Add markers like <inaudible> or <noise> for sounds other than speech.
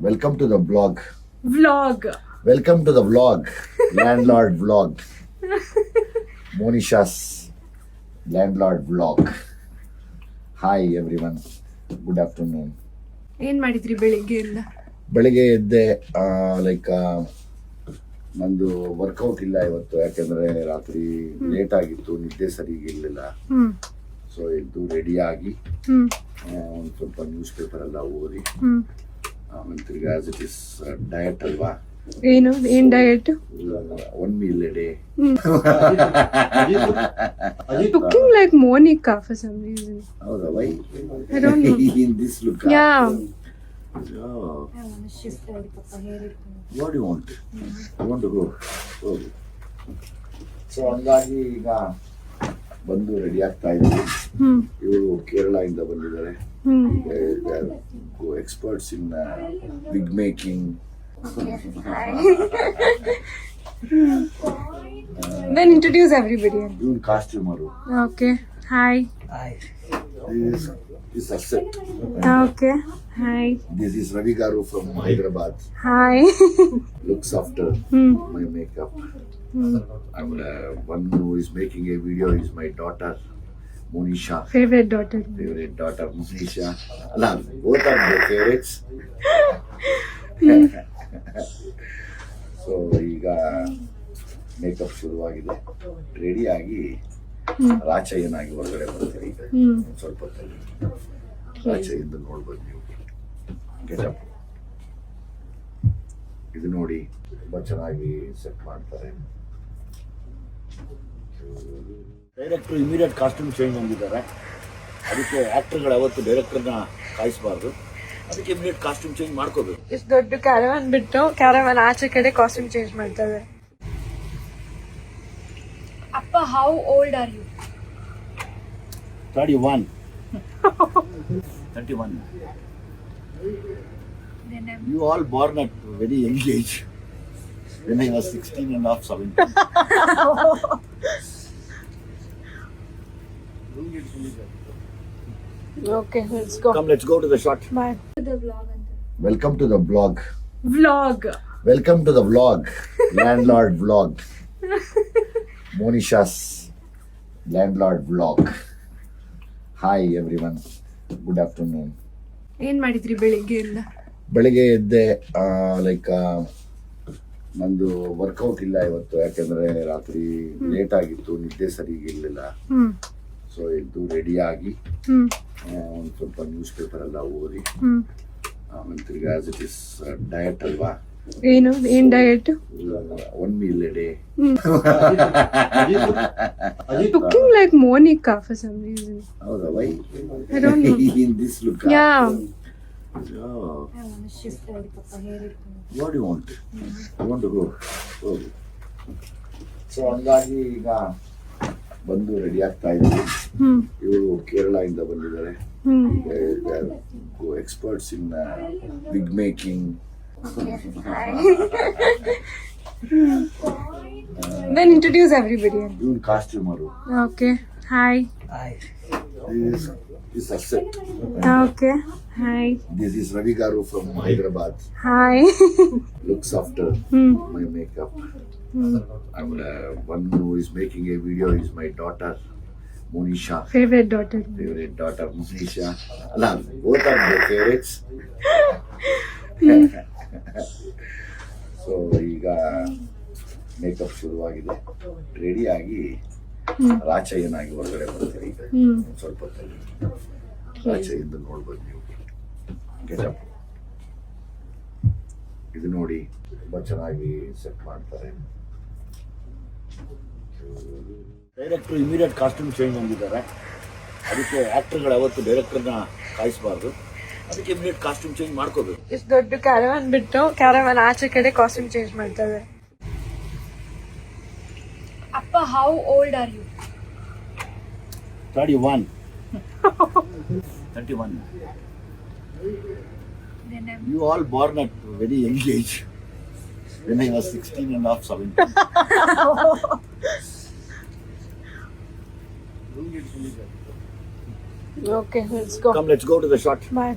Welcome to the blog vlog welcome to the vlog land lord vlog Monisha's land lord vlog hi everyone good afternoon ಏನ್ ಮಾಡಿದ್ರಿ ಬೆಳಿಗ್ಗೆಯಿಂದ? ಬೆಳಿಗ್ಗೆ ಎದ್ದೆ like ನಂದು workout ಇಲ್ಲ ಇವತ್ತು. ಯಾಕಂದ್ರೆ ರಾತ್ರಿ ಲೇಟ್ ಆಗಿತ್ತು ನಿದ್ದೆ ಸರಿಯಾಗಿ ಇರಲಿಲ್ಲ ಹ್ಮ್. ಸೊ ಎದ್ದು ರೆಡಿ ಆಗಿ ಒಂದು ಸ್ವಲ್ಪ ನ್ಯೂಸ್ ಪೇಪರ್ ಎಲ್ಲ ಓದಿ ಆಮೇಲೆ ತಿರ್ಗಿ ಆಸ್ ಇಟ್ ಇಸ್ ಡಯಟ್ ಅಲ್ವಾ? ಏನು? ಏನ್ diet one meal a day looking like Monica for some reason ಹೌದಾ why I don't know in this look ya what you want I want go ಹೋಗು so ಹಂಗಾಗಿ ಈಗ ಬಂದು ರೆಡಿ ಆಗ್ತಾ ಇದ್ದೀವಿ ಹ್ಮ್ ಇವರು ಕೇರಳದಿಂದ ಬಂದಿದ್ದಾರೆ hmm experts in big making then introduce everybody ಇವ್ರು costumer okay hi is asset okay hi this is Ravi garu from Hyderabad hi <laughs> looks after hmm my makeup. Uh, one who is making a video is my daughter, Monisha. Favorite daughter Favorite daughter, Monisha. Allah, both are my favorites. So ಈಗ makeup ಶುರುವಾಗಿದೆ ready ಆಗಿ ರಾಚಯ್ಯನಾಗಿ ಹೊರಗಡೆ ಬರ್ತೀರಿ ಒಂದ್ ಸ್ವಲ್ಪ ಹೊತ್ತಲ್ಲಿ ರಾಚಯ್ಯಿಂದ ನೋಡ್ಬೋದು ನೀವು ಗೆಟಪ್ ಇದು ನೋಡಿ ತುಂಬ ಚೆನ್ನಾಗಿ ಸೆಟ್ ಮಾಡ್ತಾರೆ. ಡೈರೆಕ್ಟರ್ ಇಮಿಡಿಯೇಟ್ ಕಾಸ್ಟ್ಯೂಮ್ ಚೇಂಜ್ ಆಗಿದ್ದಾರೆ ಅದಕ್ಕೆ ಆಕ್ಟರ್ಗಳು ಯಾವತ್ತು ಡೈರೆಕ್ಟರ್ನ ಕಾಯಿಸಬಾರ್ದು. ಅದಕ್ಕೆ ಇಮಿಡಿಯೇಟ್ ಕಾಸ್ಟ್ಯೂಮ್ ಚೇಂಜ್ ಮಾಡ್ಕೋಬೇಕು. ಇಷ್ಟು ದೊಡ್ಡ ಕ್ಯಾರವನ್ ಬಿಟ್ಟು ಕ್ಯಾರವನ್ ಆಚೆ ಕಡೆ ಕಾಸ್ಟ್ಯೂಮ್ ಚೇಂಜ್ ಮಾಡ್ತಾರೆ. ಅಪ್ಪ how old are you thirty one thirty one you all born at very young age when I was sixteen and half seventeen <laughs> okay let's go come let's go to the shot bye the vlog ಅಂತ welcome to the blog vlog welcome to the vlog land lord vlog <laughs> Monisha's land lord vlog hi everyone good afternoon ಏನ್ ಮಾಡಿದ್ರಿ ಬೆಳಿಗ್ಗೆಯಿಂದ ಬೆಳಿಗ್ಗೆ ಎದ್ದೆ like ನಂದು workout ಇಲ್ಲ ಇವತ್ತು. ಯಾಕಂದ್ರೆ ರಾತ್ರಿ ಲೇಟ್ ಆಗಿತ್ತು ನಿದ್ದೆ ಸರಿಗೆ ಇರಲಿಲ್ಲ. ಸೊ ಎದ್ದು ರೆಡಿ ಆಗಿ ಹ್ಮ್. ಒಂದು ಸ್ವಲ್ಪ ನ್ಯೂಸ್ ಪೇಪರ್ ಎಲ್ಲ ಓದಿ ಆಮೇಲೆ ತಿರ್ಗಿ ಆಸ್ ಇಟ್ ಇಸ್ ಡಯಟ್ ಅಲ್ವಾ? ಏನು? ಏನ್ diet one meal a day looking like Monica for some reason ಹೌದಾ why I don't know in this look ya ಹೋಗು ಸೊ ಹಂಗಾಗಿ ಈಗ ಬಂದು ರೆಡಿ ಆಗ್ತಾ ಇದ್ದೀವಿ ಹ್ಮ್. ಇವರು ಕೇರಳದಿಂದ ಬಂದಿದ್ದಾರೆ. ಹ್ಮ್. Experts in big making then costume okay. ಇವ್ರು customer okay hi Is asset okay hi this is Ravi garu from Hyderabad hi looks after hmm my makeup. Hmm And uh, one who is making a video is my daughter, Monisha. Favourite daughter Favorite daughter, Monisha. Allah, both are my favorites. So ಈಗ makeup ಶುರುವಾಗಿದೆ ready ಆಗಿ ರಾಚಯ್ಯನಾಗಿ ಹೊರಗಡೆ ಬರ್ತೀರಿ ಸ್ವಲ್ಪ ಹೊತ್ತಲ್ಲಿ. ರಾಚಯ್ಯಿಂದ ನೋಡ್ಬೋದು ನೀವು. ಗೆಟಪ್ ಇದು ನೋಡಿ ತುಂಬಾ ಚೆನ್ನಾಗಿ ಸೆಟ್ ಮಾಡ್ತಾರೆ. ಡೈರೆಕ್ಟರ್ ಇಮಿಡಿಯೇಟ್ ಕಾಸ್ಟ್ಯೂಮ್ ಚೇಂಜ್ ಅಂದಿದ್ದಾರೆ ಅದಕ್ಕೆ ಆಕ್ಟರ್ಗಳು ಅವತ್ತು ಡೈರೆಕ್ಟರ್ನ ಕಾಯಿಸಬಾರ್ದು. ಅದಕ್ಕೆ ಇಮಿಡಿಯೇಟ್ ಕಾಸ್ಟ್ಯೂಮ್ ಚೇಂಜ್ ಮಾಡ್ಕೋಬೇಕು. ಇಷ್ಟು ದೊಡ್ಡ ಕ್ಯಾರವನ್ ಬಿಟ್ಟು ಕ್ಯಾರವನ್ ಆಚೆ ಕಡೆ ಕಾಸ್ಟ್ಯೂಮ್ ಚೇಂಜ್ ಮಾಡ್ತಾರೆ. Papa, how old are you? 31. <laughs> 31. You all born at very young age. When I was 16 and half, 17. <laughs> okay, let's go. Come, let's go to the shot. Bye.